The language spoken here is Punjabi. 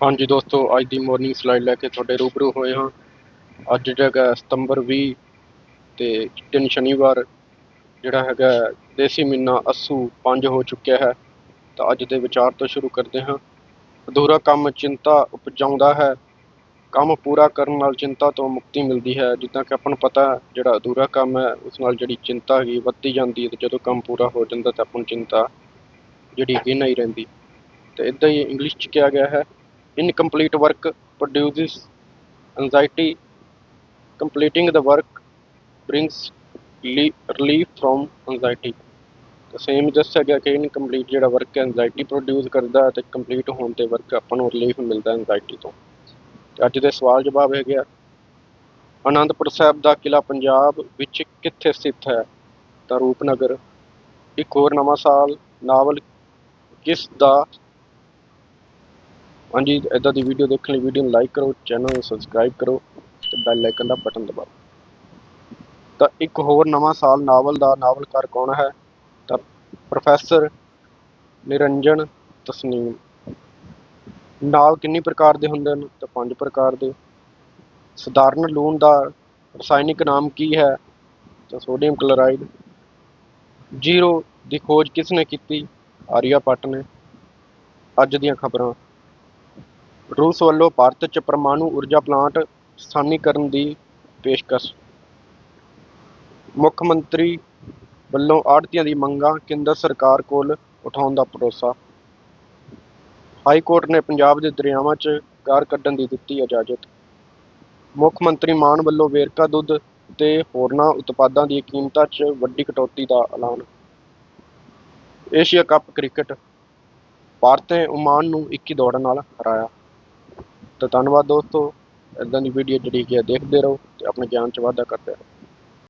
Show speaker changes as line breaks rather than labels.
ਹਾਂਜੀ ਦੋਸਤੋ, ਅੱਜ ਦੀ ਮਾਰਨਿੰਗ ਸਲਾਈਡ ਲੈ ਕੇ ਤੁਹਾਡੇ ਰੂਬਰੂ ਹੋਏ ਹਾਂ। ਅੱਜ ਜਗ੍ਹਾ ਸਤੰਬਰ 20 ਤੇ ਦਿਨ ਸ਼ਨੀਵਾਰ, ਜਿਹੜਾ ਹੈਗਾ ਦੇਸੀ ਮਹੀਨਾ ਅੱਸੂ 5 ਹੋ ਚੁੱਕਿਆ ਹੈ। ਤਾਂ ਅੱਜ ਦੇ ਵਿਚਾਰ ਤੋਂ ਸ਼ੁਰੂ ਕਰਦੇ ਹਾਂ। ਅਧੂਰਾ ਕੰਮ ਚਿੰਤਾ ਉਪਜਾਉਂਦਾ ਹੈ। ਕੰਮ ਪੂਰਾ ਕਰਨ ਨਾਲ ਚਿੰਤਾ ਤੋਂ ਮੁਕਤੀ ਮਿਲਦੀ ਹੈ। ਜਿੱਦਾਂ ਕਿ ਆਪਾਂ ਨੂੰ ਪਤਾ ਜਿਹੜਾ ਅਧੂਰਾ ਕੰਮ ਹੈ, ਉਸ ਨਾਲ ਜਿਹੜੀ ਚਿੰਤਾ ਹੈਗੀ ਵੱਧਦੀ ਜਾਂਦੀ ਹੈ ਤੇ ਜਦੋਂ ਕੰਮ ਪੂਰਾ ਹੋ ਜਾਂਦਾ ਤਾਂ ਆਪਾਂ ਨੂੰ ਚਿੰਤਾ ਜਿਹੜੀ ਹੈਗੀ ਨਹੀਂ ਰਹਿੰਦੀ। ਤੇ ਇਦਾਂ ਹੀ ਇੰਗਲਿਸ਼ ਚ ਕਿਹਾ ਗਿਆ ਹੈ incomplete work, produces anxiety. Completing the work brings le- relief from anxiety. Same ਦੱਸਿਆ ਗਿਆ ਕਿ ਇਨਕੰਪਲੀਟ ਜਿਹੜਾ ਵਰਕ ਹੈ ਐਂਜ਼ਾਈਟੀ ਪ੍ਰੋਡਿਊਸ ਕਰਦਾ ਹੈ ਤੇ ਕੰਪਲੀਟ ਹੋਣ ਤੇ ਵਰਕ ਆਪਾਂ ਨੂੰ ਰਿਲੀਫ ਮਿਲਦਾ ਐਂਜ਼ਾਈਟੀ ਤੋਂ। ਤੇ ਅੱਜ ਦੇ ਸਵਾਲ ਜਵਾਬ ਹੈਗੇ ਆ ਆਨੰਦਪੁਰ ਸਾਹਿਬ ਦਾ ਕਿਲਾ ਪੰਜਾਬ ਵਿੱਚ ਕਿੱਥੇ ਸਥਿਤ ਹੈ? ਤਾਂ ਰੂਪਨਗਰ। ਇੱਕ ਹੋਰ ਨਵਾਂ ਸਾਲ, ਨਾਵਲ ਕਿਸ ਦਾ ਹਾਂਜੀ ਇਦਾਂ ਦੀ ਵੀਡੀਓ ਦੇਖਣ ਲਈ ਵੀਡੀਓ ਨੂੰ ਲਾਈਕ ਕਰੋ ਚੈਨਲ ਨੂੰ ਸਬਸਕ੍ਰਾਈਬ ਕਰੋ ਤੇ ਬੈਲ ਆਈਕਨ ਦਾ ਬਟਨ ਦਬਾਓ। ਤਾਂ ਇੱਕ ਹੋਰ ਨਵਾਂ ਸਾਲ ਨਾਵਲ ਦਾ ਨਾਵਲਕਾਰ ਕੌਣ ਹੈ? ਤਾਂ ਪ੍ਰੋਫੈਸਰ ਨਿਰੰਜਨ ਤਸਨੀਮ। ਨਾਵ ਕਿੰਨੀ ਪ੍ਰਕਾਰ ਦੇ ਹੁੰਦੇ ਹਨ? ਤਾਂ ਪੰਜ ਪ੍ਰਕਾਰ ਦੇ। ਸਧਾਰਨ ਲੂਣ ਦਾ ਰਸਾਇਣਿਕ ਨਾਮ ਕੀ ਹੈ? ਤਾਂ ਸੋਡੀਅਮ ਕਲੋਰਾਈਡ ਜ਼ੀਰੋ ਦੀ ਖੋਜ ਕਿਸ ਨੇ ਕੀਤੀ? ਆਰੀਆ ਭੱਟ ਨੇ। ਅੱਜ ਦੀਆਂ ਖਬਰਾਂ। ਰੂਸ ਵੱਲੋਂ ਭਾਰਤ 'ਚ ਪਰਮਾਣੂ ਊਰਜਾ ਪਲਾਂਟ ਸਥਾਨੀ ਕਰਨ ਦੀ ਪੇਸ਼ਕਸ਼। ਮੁੱਖ ਮੰਤਰੀ ਵੱਲੋਂ ਆੜ੍ਹਤੀਆਂ ਦੀ ਮੰਗਾਂ ਕੇਂਦਰ ਸਰਕਾਰ ਕੋਲ ਉਠਾਉਣ ਦਾ ਭਰੋਸਾ। ਹਾਈ ਕੋਰਟ ਨੇ ਪੰਜਾਬ ਦੇ ਦਰਿਆਵਾਂ 'ਚ ਗਾਰ ਕੱਢਣ ਦੀ ਦਿੱਤੀ ਇਜਾਜ਼ਤ। ਮੁੱਖ ਮੰਤਰੀ ਮਾਨ ਵੱਲੋਂ ਵੇਰਕਾ ਦੁੱਧ ਤੇ ਹੋਰਨਾਂ ਉਤਪਾਦਾਂ ਦੀ ਕੀਮਤਾਂ 'ਚ ਵੱਡੀ ਕਟੌਤੀ ਦਾ ਐਲਾਨ। ਏਸ਼ੀਆ ਕੱਪ ਕ੍ਰਿਕਟ, ਭਾਰਤ ਨੇ ਓਮਾਨ ਨੂੰ 21 ਦੌੜਾਂ ਨਾਲ ਹਰਾਇਆ। ਤਾਂ ਧੰਨਵਾਦ ਦੋਸਤੋ। ਇਦਾਂ ਦੀ ਵੀਡੀਓ ਜਿਹੜੀ ਕਿ ਦੇਖਦੇ ਰਹੋ ਤੇ ਆਪਣੇ ਗਿਆਨ 'ਚ ਵਾਧਾ ਕਰਦੇ ਰਹੋ।